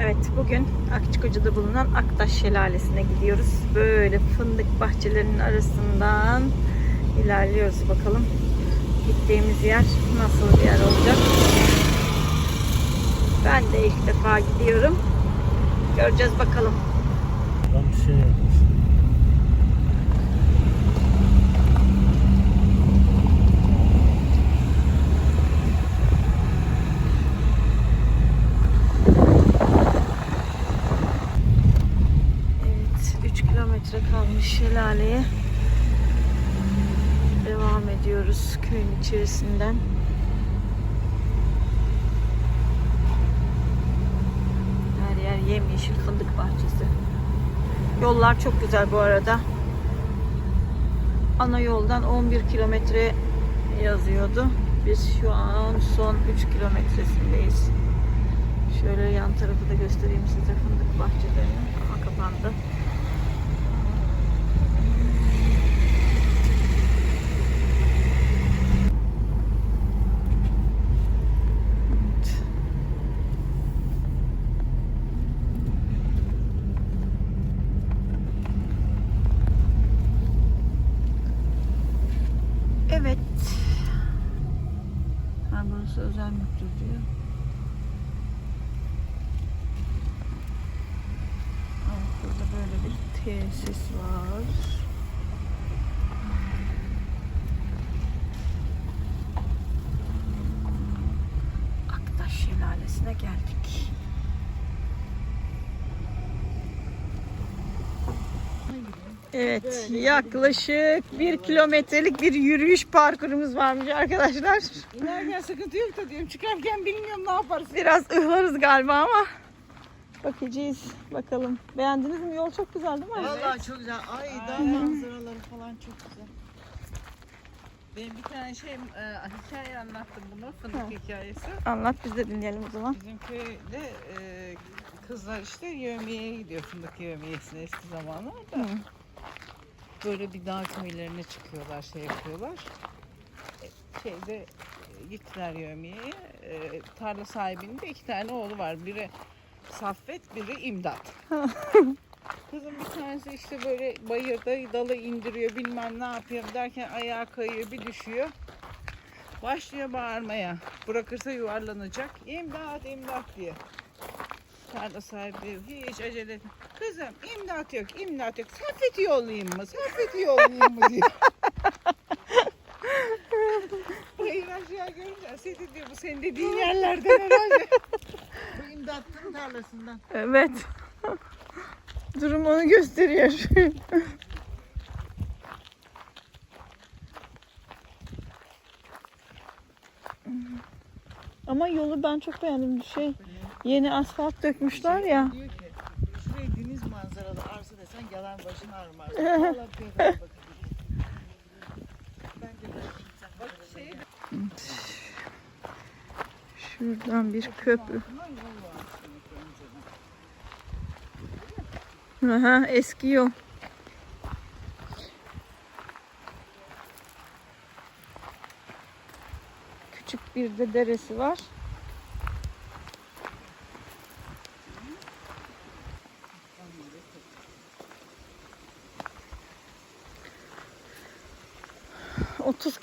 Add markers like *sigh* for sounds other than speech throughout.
Evet bugün Akçakoca'da bulunan Aktaş Şelalesi'ne gidiyoruz. Böyle fındık bahçelerinin arasından ilerliyoruz bakalım. Gittiğimiz yer nasıl bir yer olacak. Ben de ilk defa gidiyorum. Göreceğiz bakalım. Bir şey yapmış. Evet 3 kilometre kalmış şelaleye. Devam ediyoruz köyün içerisinden. Her yer yemyeşil fındık bahçesi. Yollar çok güzel bu arada. Ana yoldan 11 kilometre yazıyordu. Biz şu an son 3 kilometresindeyiz. Şöyle yan tarafı da göstereyim size fındık bahçelerini. Ama kapandı. Evet. Evet. Ha, özel mülktür diyor. Burada böyle bir tesis var. Aktaş Şelalesi'ne geldik. Evet, yaklaşık bir kilometrelik bir yürüyüş parkurumuz varmış arkadaşlar. İnerken sıkıntı yok da diyorum. Çıkarken bilmiyorum ne yaparız. Biraz ıhlarız galiba ama bakacağız bakalım. Beğendiniz mi? Yol çok güzel değil mi? Vallahi çok güzel. Ay dağ manzaraları falan çok güzel. Benim bir tane şey e, hikaye anlattım bunu. Fındık Ha. hikayesi. Anlat biz de dinleyelim o zaman. Bizim köyde e, kızlar işte yövmiyeye gidiyor fındık yövmiyesine eski zamanlarda. Hı. Böyle bir dağ köylerine çıkıyorlar şey yapıyorlar. E, Şeyde e, gittiler yövmiyeye. E, tarla sahibinin de iki tane oğlu var. Biri Saffet, biri İmdat. *laughs* Kızım bir tanesi işte böyle bayırda dalı indiriyor bilmem ne yapıyor derken ayağa kayıyor bir düşüyor. Başlıyor bağırmaya. Bırakırsa yuvarlanacak. İmdat imdat diye. Tarla sahibi hiç acele etme. Kızım imdat yok imdat yok. Saffet'i yollayayım mı? Saffet'i yollayayım mı diyor. Bayır aşağı görünce Seti diyor bu senin dediğin yerlerden herhalde. bu imdatın tarlasından. Evet. Durum onu gösteriyor. Ama yolu ben çok beğendim. Şey, yeni asfalt dökmüşler ya. Diyor ki şuraya deniz manzaralı arsa desen yalan başın ağrımaz. *laughs* Vallahi köpeğe bakın. Bence de. Bak şey Şuradan bir köprü. Aha, eski yol. Küçük bir de deresi var.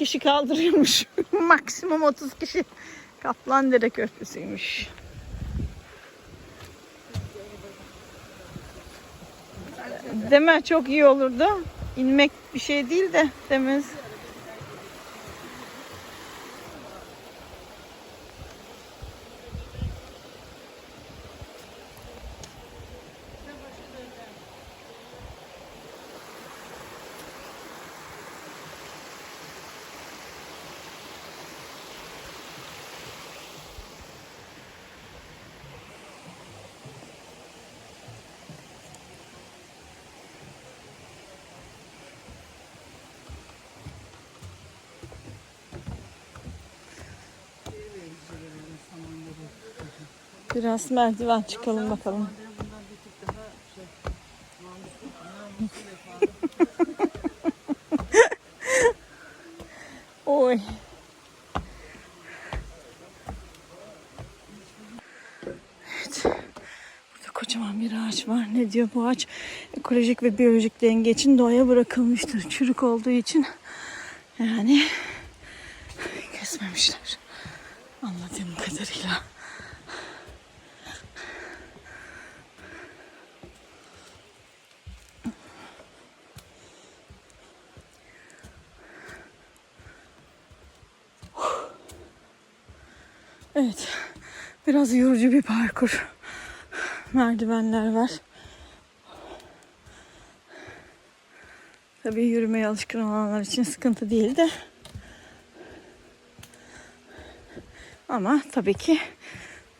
Kişi kaldırıyormuş. *laughs* Maksimum 30 kişi. Kaplandere Köprüsü'ymüş. Deme çok iyi olurdu. İnmek bir şey değil de demez. Biraz merdiven çıkalım bakalım. *laughs* Oy. Evet. kocaman bir ağaç var. Ne diyor bu ağaç? Ekolojik ve biyolojik denge için doğaya bırakılmıştır. Çürük olduğu için yani kesmemişler. Anladığım kadarıyla. Evet. Biraz yorucu bir parkur. Merdivenler var. Tabii yürümeye alışkın olanlar için sıkıntı değil de. Ama tabii ki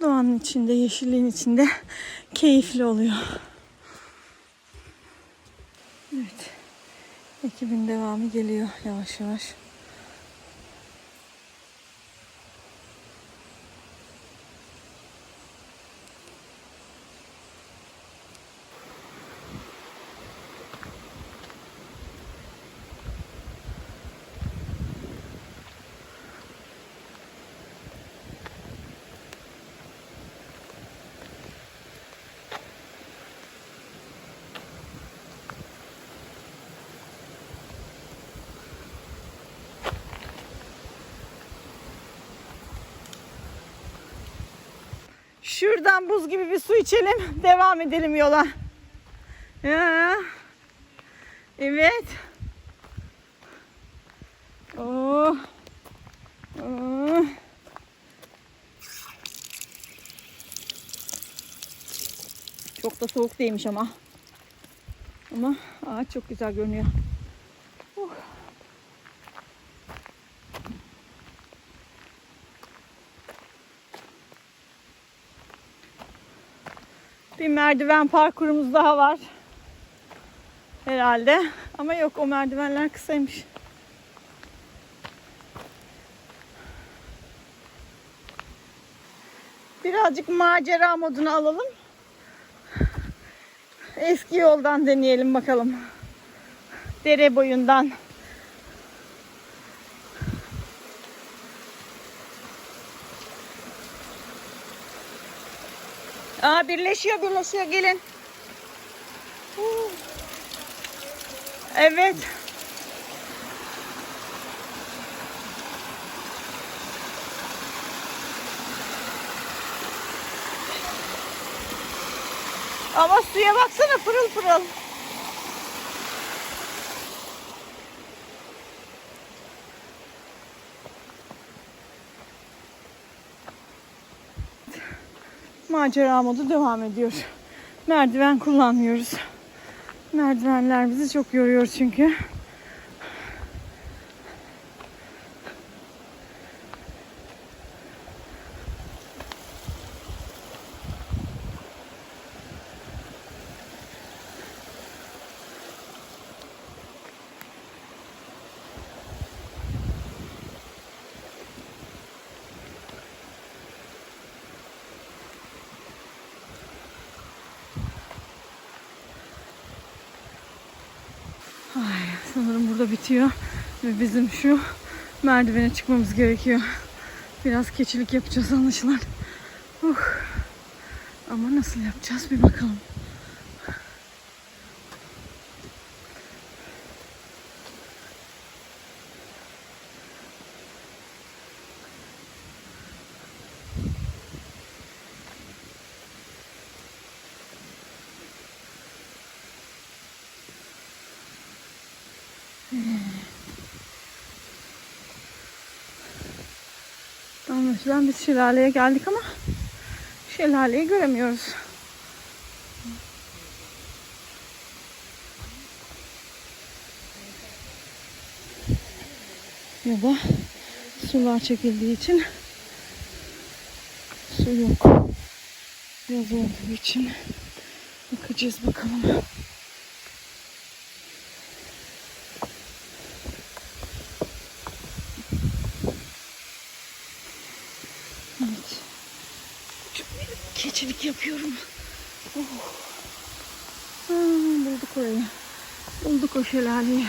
doğanın içinde, yeşilliğin içinde keyifli oluyor. Evet. Ekibin devamı geliyor yavaş yavaş. Şuradan buz gibi bir su içelim. *laughs* Devam edelim yola. Ya. Evet. Oh. Oh. Çok da soğuk değilmiş ama. Ama ağaç çok güzel görünüyor. Merdiven parkurumuz daha var. Herhalde. Ama yok o merdivenler kısaymış. Birazcık macera modunu alalım. Eski yoldan deneyelim bakalım. Dere boyundan. Aa birleşiyor birleşiyor gelin. Evet. Ama suya baksana pırıl pırıl. Macera modu devam ediyor. Merdiven kullanmıyoruz. Merdivenler bizi çok yoruyor çünkü. Ay, sanırım burada bitiyor. Ve bizim şu merdivene çıkmamız gerekiyor. Biraz keçilik yapacağız anlaşılan. Uh. Ama nasıl yapacağız bir bakalım. Anlaşılan biz şelaleye geldik ama şelaleyi göremiyoruz. Ya da sular çekildiği için su yok. Yaz olduğu için bakacağız bakalım. Yapıyorum. Oh. Aa, bulduk orayı. Bulduk o şelaleyi.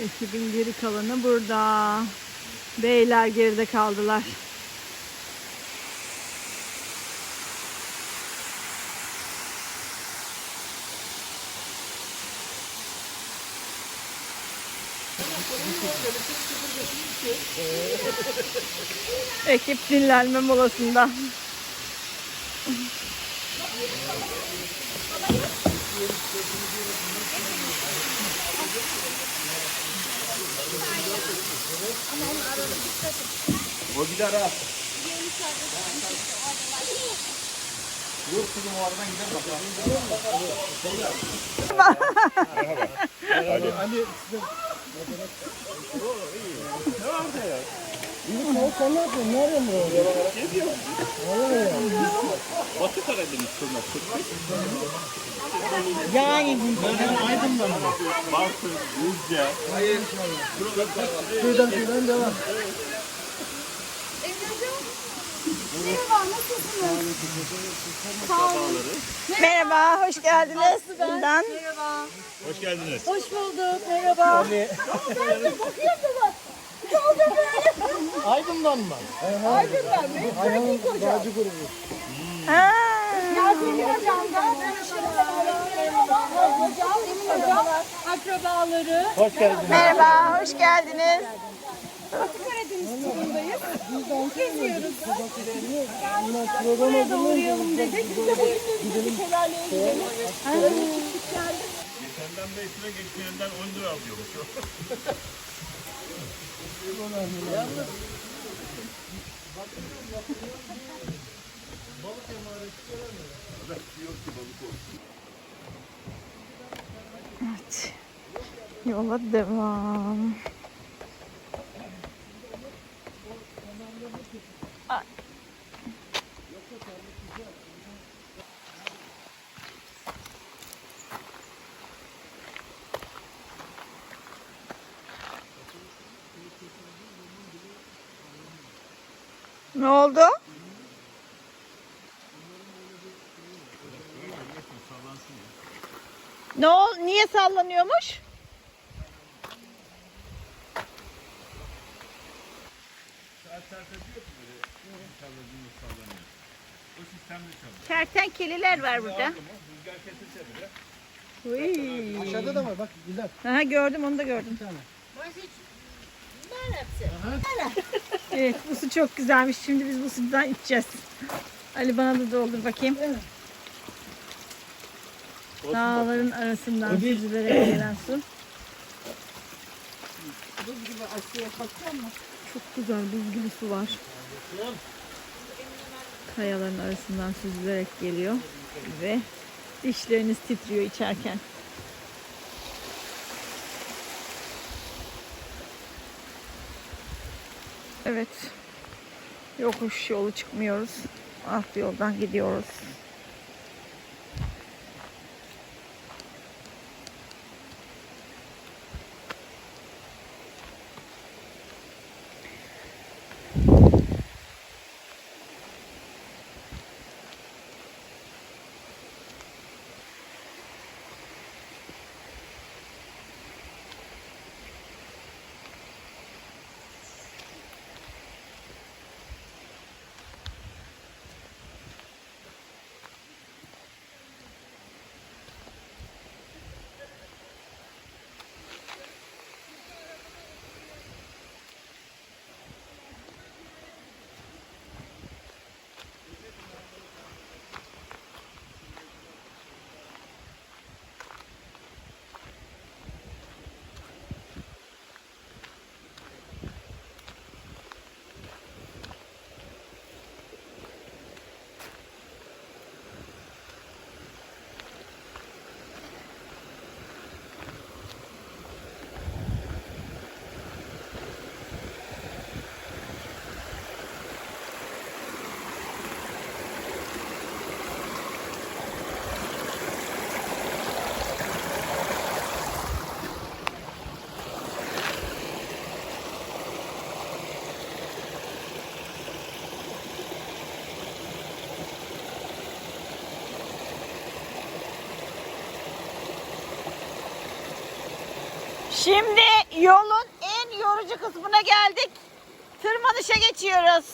Ekibin geri kalanı burada. Beyler geride kaldılar. Ekip dinlenme molasında. O gider ha. Dur kızım o aradan gider bakalım. Batı Karadeniz turnası. Yani ben Aydın'dan mı? Bartın, Düzce. Köyden köyden devam. Merhaba, hoş geldiniz. Bundan. Hoş geldiniz. Hoş bulduk, merhaba. Aydın'dan mı? Aydın'dan mı? Ayhan'ın dağcı grubu. Ha. akrabaları. Hoş geldiniz. Merhaba, hoş geldiniz. Karadeniz turundayız. Geziyoruz. Buraya da uğrayalım dedik. Biz de bugün de dedik şelaleye gidelim. Geçenden de üstüne geçmeyenden 10 lira alıyormuş. Evet. Yola devam. Ne oldu? Ne ol? Niye sallanıyormuş? O sistemde çalışıyor. Kertenkeleler var burada. Rüzgar kesilse bile. Uy. Aşağıda da var bak güzel. Aha gördüm onu da gördüm. *laughs* Evet bu su çok güzelmiş. Şimdi biz bu sudan içeceğiz. Ali bana da doldur bakayım. Dağların arasından süzülerek gelen su. Çok güzel buz gibi su var. Kayaların arasından süzülerek geliyor ve dişleriniz titriyor içerken. Evet. Yokuş yolu çıkmıyoruz. Alt yoldan gidiyoruz. Şimdi yolun en yorucu kısmına geldik. Tırmanışa geçiyoruz.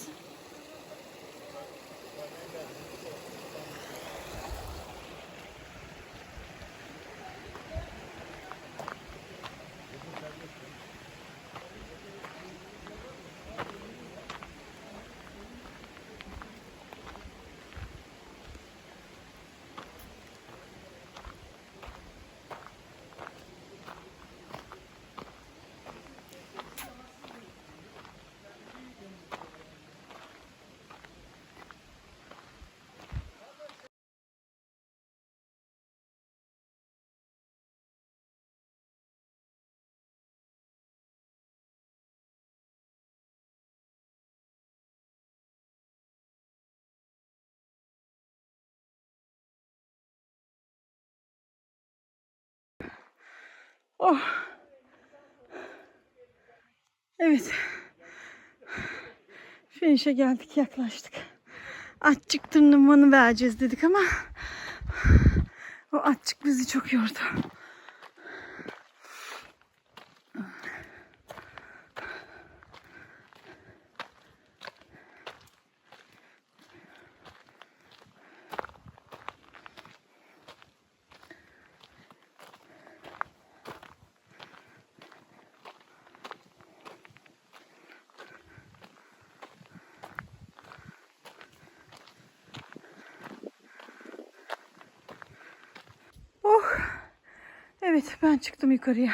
Oh. Evet. Finish'e geldik, yaklaştık. Atçık tırmanı vereceğiz dedik ama o atçık bizi çok yordu. Oh. Evet ben çıktım yukarıya.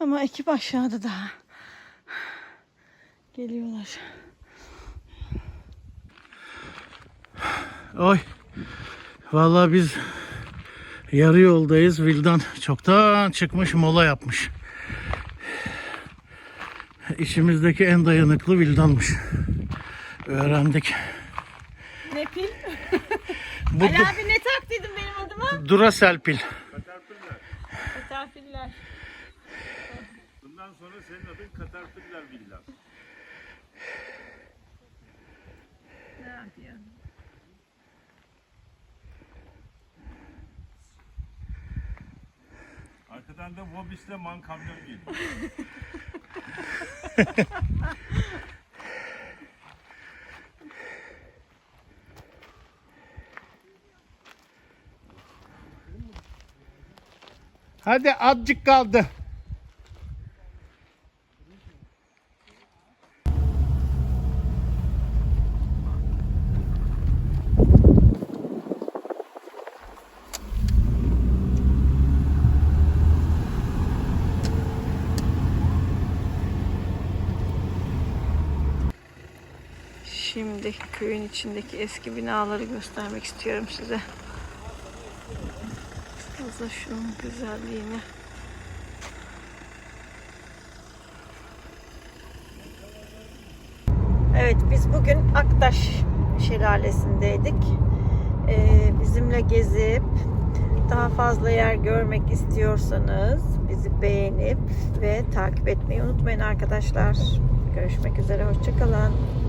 Ama ekip aşağıda daha. Geliyorlar. Oy. Vallahi biz yarı yoldayız. Vildan çoktan çıkmış mola yapmış. İçimizdeki en dayanıklı Vildan'mış. Öğrendik. Ne pil? Bu Ali abi ne taktıydın benim adıma? Duracell pil. Sonra senin adın Katarpiller Villas. Ne yapıyor? Arkadan da Vobis'le man kamyon geliyor. Hadi azıcık kaldı. Şimdi köyün içindeki eski binaları göstermek istiyorum size. Fazla şunun güzelliğini. Evet biz bugün Aktaş Şelalesi'ndeydik. Ee, bizimle gezip daha fazla yer görmek istiyorsanız bizi beğenip ve takip etmeyi unutmayın arkadaşlar. Görüşmek üzere, hoşçakalın.